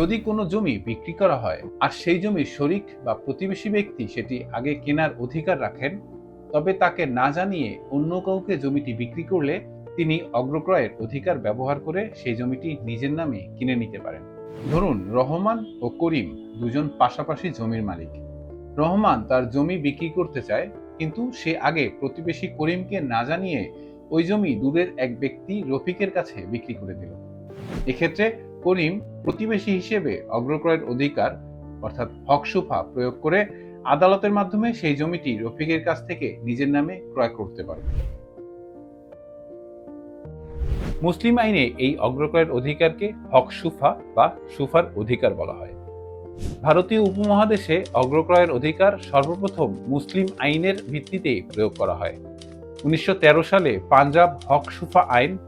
যদি কোনো জমি বিক্রি করা হয় আর সেই জমির শরিক বা প্রতিবেশী ব্যক্তি সেটি আগে কেনার অধিকার রাখেন, তবে তাকে না জানিয়ে অন্য কাউকে জমিটি বিক্রি করলে তিনি অগ্রক্রয়ের অধিকার ব্যবহার করে সেই জমিটি নিজের নামে কিনে নিতে পারেন। ধরুন, রহমান ও করিম দুজন পাশাপাশি জমির মালিক। রহমান তার জমি বিক্রি করতে চায়, কিন্তু সে আগে প্রতিবেশী করিমকে না জানিয়ে ওই জমি দূরের এক ব্যক্তি রফিকের কাছে বিক্রি করে দিল। এক্ষেত্রে করিম প্রতিবেশী হিসেবে অগ্রক্রয়ের অধিকার, অর্থাৎ হকসুফা প্রয়োগ করে আদালতের মাধ্যমে সেই জমিটি রফিকের কাছ থেকে নিজের নামে ক্রয় করতে পারবে মুসলিম আইনে এই অগ্রক্রয়ের অধিকারকে হক সুফা বা সুফার অধিকার বলা হয়। ভারতীয় উপমহাদেশে অগ্রক্রয়ের অধিকার সর্বপ্রথম মুসলিম আইনের ভিত্তিতে প্রয়োগ করা হয়। উনিশশো তেরো সালে পাঞ্জাব হক সুফা আইন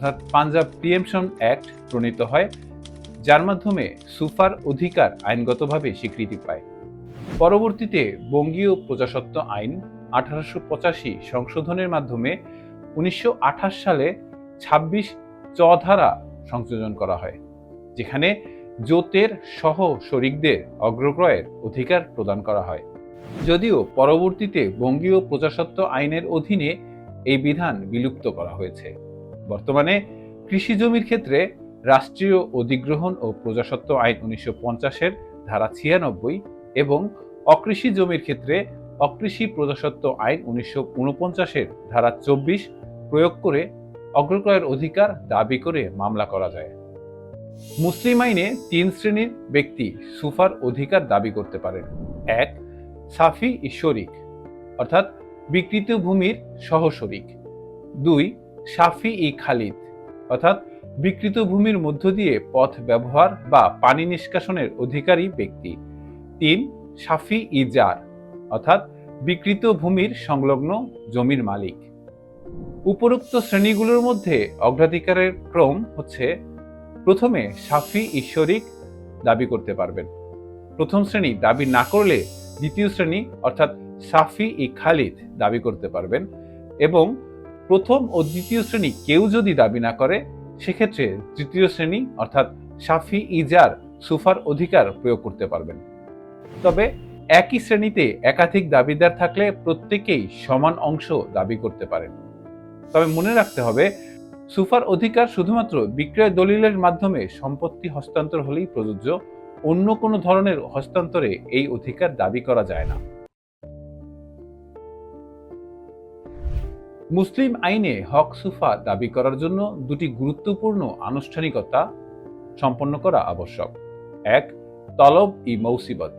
অর্থাৎ পাঞ্জাব প্রিয়েমশন অ্যাক্ট প্রণীত হয়, যার মাধ্যমে সুফার অধিকার আইনগতভাবে স্বীকৃতি পায়। পরবর্তীতে বঙ্গীয় প্রজাসত্ব আইন আঠারোশো পঁচাশি সংশোধনের মাধ্যমে উনিশশো আঠাশ সালে ছাব্বিশ চ ধারা সংযোজন করা হয়, যেখানে জোতের সহ শরিকদের অগ্রক্রয়ের অধিকার প্রদান করা হয়। যদিও পরবর্তীতে বঙ্গীয় প্রজাসত্ব আইনের অধীনে এই বিধান বিলুপ্ত করা হয়েছে। বর্তমানে কৃষি জমির ক্ষেত্রে রাষ্ট্রীয় অধিগ্রহণ ও প্রজাসত্ব আইন উনিশশো পঞ্চাশের ধারা ছিয়ানব্বই এবং অকৃষি জমির ক্ষেত্রে অকৃষি প্রজাসত্ব আইন উনিশশো উনপঞ্চাশের ধারা চব্বিশ প্রয়োগ করে অগ্রক্রয়ের অধিকার দাবি করে মামলা করা যায়। মুসলিম আইনে তিন শ্রেণির ব্যক্তি সুফার অধিকার দাবি করতে পারেন। এক সাফি ঈশ্বরিক অর্থাৎ বিকৃত ভূমির সহশরিক। দুই সাফি ই খালিদ, অর্থাৎ বিকৃত ভূমির মধ্য দিয়ে পথ ব্যবহার বা পানি নিষ্কাশনের অধিকারী ব্যক্তি। তিন সাফি ই জার, অর্থাৎ বিকৃত ভূমির সংলগ্ন জমির মালিক। উপরোক্ত শ্রেণীগুলোর মধ্যে অগ্রাধিকারের ক্রম হচ্ছে, প্রথমে সাফি ঈশ্বরিক দাবি করতে পারবেন। প্রথম শ্রেণি দাবি না করলে দ্বিতীয় শ্রেণি, অর্থাৎ সাফি ই খালিদ দাবি করতে পারবেন এবং প্রথম ও দ্বিতীয় শ্রেণি কেউ যদি দাবি না করে, সেক্ষেত্রে তৃতীয় শ্রেণি অর্থাৎ সাফি ইজার সুফার অধিকার প্রয়োগ করতে পারবেন। তবে একই শ্রেণীতে একাধিক দাবিদার থাকলে প্রত্যেকেই সমান অংশ দাবি করতে পারেন। তবে মনে রাখতে হবে, সুফার অধিকার শুধুমাত্র বিক্রয় দলিলের মাধ্যমে সম্পত্তি হস্তান্তর হলেই প্রযোজ্য, অন্য কোনো ধরনের হস্তান্তরে এই অধিকার দাবি করা যায় না। মুসলিম আইনে হক সুফা দাবি করার জন্য দুটি গুরুত্বপূর্ণ আনুষ্ঠানিকতা সম্পন্ন করা আবশ্যক। এক, তলব ই মৌসিবত।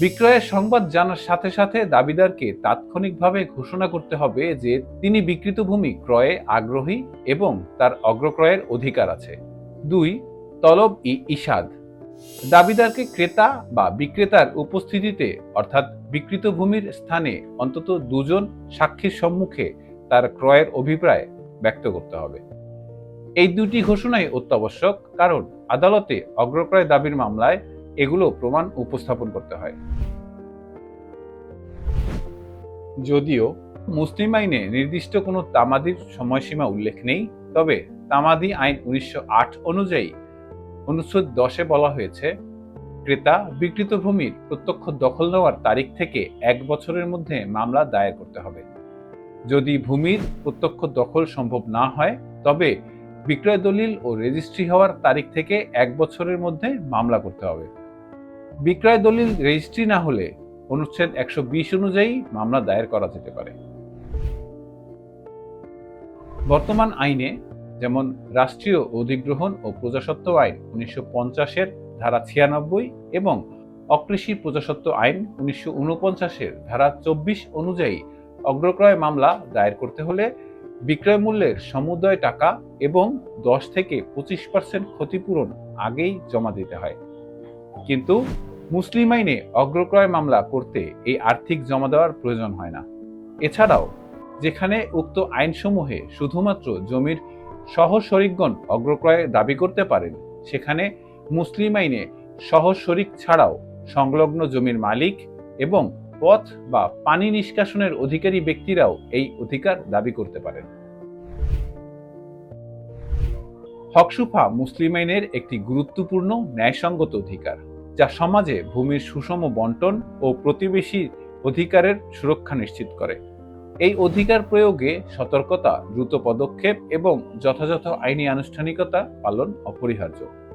বিক্রয়ের সংবাদ জানার সাথে সাথে দাবিদারকে তাৎক্ষণিকভাবে ঘোষণা করতে হবে যে তিনি বিকৃত ভূমি ক্রয়ে আগ্রহী এবং তার অগ্রক্রয়ের অধিকার আছে। দুই, তলব ই ইসাদ। দাবিদারকে ক্রেতা বা বিক্রেতার উপস্থিতিতে, অর্থাৎ বিকৃত ভূমির স্থানে অন্তত দুজন সাক্ষীর সম্মুখে তার ক্রয়ের অভিপ্রায় ব্যক্ত করতে হবে। এই দুটি ঘোষণাই অত্যাবশ্যক, কারণ আদালতে অগ্রক্রয় দাবির মামলায় এগুলো প্রমাণ উপস্থাপন করতে হয়। যদিও মুসলিম আইনে নির্দিষ্ট কোনো তামাদির সময়সীমা উল্লেখ নেই, তবে তামাদি আইন উনিশশো আট অনুযায়ী অনুচ্ছেদ দশে বলা হয়েছে, ক্রেতা বিকৃত ভূমির প্রত্যক্ষ দখল নেওয়ার তারিখ থেকে এক বছরের মধ্যে মামলা দায়ের করতে হবে। যদি ভূমির প্রত্যক্ষ দখল সম্ভব না হয়, তবে বিক্রয় দলিল ও রেজিস্ট্রি হওয়ার তারিখ থেকে এক বছরের মধ্যে মামলা করতে হবে। বিক্রয় দলিল রেজিস্ট্রি না হলে অনুচ্ছেদ একশো বিশ অনুযায়ী মামলা দায়ের করা যেতে পারে। বর্তমান আইনে যেমন রাষ্ট্রীয় অধিগ্রহণ ও প্রজাসত্ব আইন উনিশশো পঞ্চাশের ধারা ছিয়ানব্বই এবং অকৃষি প্রজাসত্ব আইন উনিশশো ধারা চব্বিশ অনুযায়ী অগ্রক্রয় মামলা দায়ের করতে হলে বিক্রয় মূল্যের সমুদয় টাকা এবং দশ থেকে পঁচিশ পার্সেন্ট ক্ষতিপূরণ আগেই জমা দিতে হয়। কিন্তু মুসলিম আইনে অগ্রক্রয় মামলা করতে এই আর্থিক জমা দেওয়ার প্রয়োজন হয় না। এছাড়াও, যেখানে উক্ত আইনসমূহে শুধুমাত্র জমির সহ শরিকগণ অগ্রক্রয় দাবি করতে পারেন, সেখানে মুসলিম আইনে সহ শরিক ছাড়াও সংলগ্ন জমির মালিক এবং পথ বা পানি নিষ্কাশনের অধিকারী ব্যক্তিরাও এই অধিকার দাবি করতে পারেন। হকসুফা মুসলিম আইনের একটি গুরুত্বপূর্ণ ন্যায়সঙ্গত অধিকার, যা সমাজে ভূমির সুষম বন্টন ও প্রতিবেশী অধিকারের সুরক্ষা নিশ্চিত করে। এই অধিকার প্রয়োগে সতর্কতা, দ্রুত পদক্ষেপ এবং যথাযথ আইনি আনুষ্ঠানিকতা পালন অপরিহার্য।